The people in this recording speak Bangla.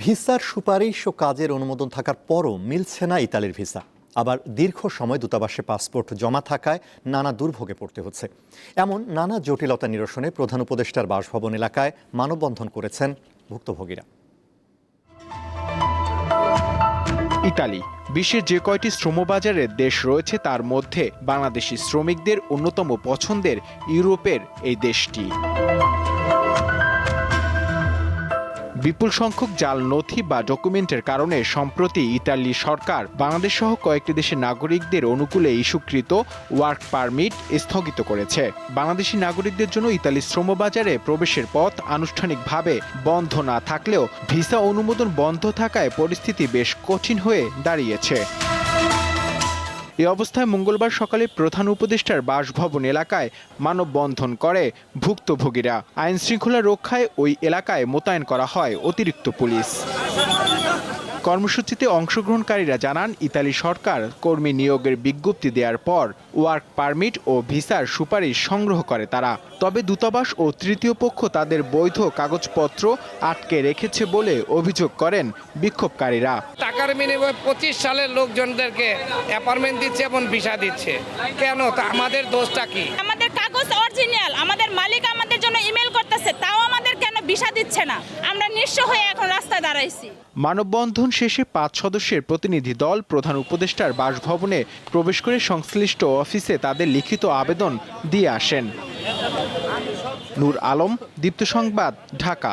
ভিসার সুপারিশ ও কাজের অনুমোদন থাকার পরও মিলছে না ইতালির ভিসা। আবার দীর্ঘ সময় দূতাবাসে পাসপোর্ট জমা থাকায় নানা দুর্ভোগে পড়তে হচ্ছে। এমন নানা জটিলতা নিরসনে প্রধান উপদেষ্টার বাসভবন এলাকায় মানববন্ধন করেছেন ভুক্তভোগীরা। ইতালি, বিশ্বের যে কয়টি শ্রমবাজারের দেশ রয়েছে তার মধ্যে বাংলাদেশি শ্রমিকদের অন্যতম পছন্দের ইউরোপের এই দেশটি। বিপুল সংখ্যক জাল, নথি বা ডকুমেন্টের কারণে সম্প্রতি ইতালি সরকার বাংলাদেশ সহ কয়েকটি দেশের নাগরিকদের অনুকূলে ইস্যুকৃত ওয়ার্ক পারমিট স্থগিত করেছে। বাংলাদেশি নাগরিকদের জন্য ইতালি শ্রমবাজারে প্রবেশের পথ আনুষ্ঠানিকভাবে বন্ধ না থাকলেও ভিসা অনুমোদন বন্ধ থাকায় পরিস্থিতি বেশ কঠিন হয়ে দাঁড়িয়েছে। এ অবস্থায় মঙ্গলবার সকালে প্রধান উপদেষ্টার বাসভবন এলাকায় মানববন্ধন করে ভুক্তভোগীরা। আইনশৃঙ্খলা রক্ষায় ওই এলাকায় মোতায়েন করা হয় অতিরিক্ত পুলিশ। কর্মসূচিতে অংশগ্রহণকারীরা জানান, ইতালি সরকার কর্মী নিয়োগের বিজ্ঞপ্তি দেওয়ার পর ওয়ার্ক পারমিট ও ভিসার সুপারিশ সংগ্রহ করে তারা। তবে দূতাবাস ও তৃতীয় পক্ষ তাদের বৈধ কাগজপত্র আটকে রেখেছে বলে অভিযোগ করেন বিক্ষোভকারীরা। টাকার বিনিময়ে পঁচিশ সালের লোকজনদেরকে অ্যাপার্টমেন্ট দিচ্ছে এবং ভিসা দিচ্ছে। কেন? আমাদের দোষটা কি আমাদের কাগজ অরিজিনাল আমাদের মালিক আমাদের জন্য ইমেল করতেছে তাও আমাদের কেন ভিসা দিচ্ছে না। আমরা নিঃস্ব হয়ে এখন রাস্তায় দাঁড়াইছি। মানববন্ধন শেষে পাঁচ সদস্যের প্রতিনিধি দল প্রধান উপদেষ্টার বাসভবনে প্রবেশ করে সংশ্লিষ্ট অফিসে তাদের লিখিত আবেদন দিয়ে আসেন। নূর আলম, দীপ্ত সংবাদ, ঢাকা।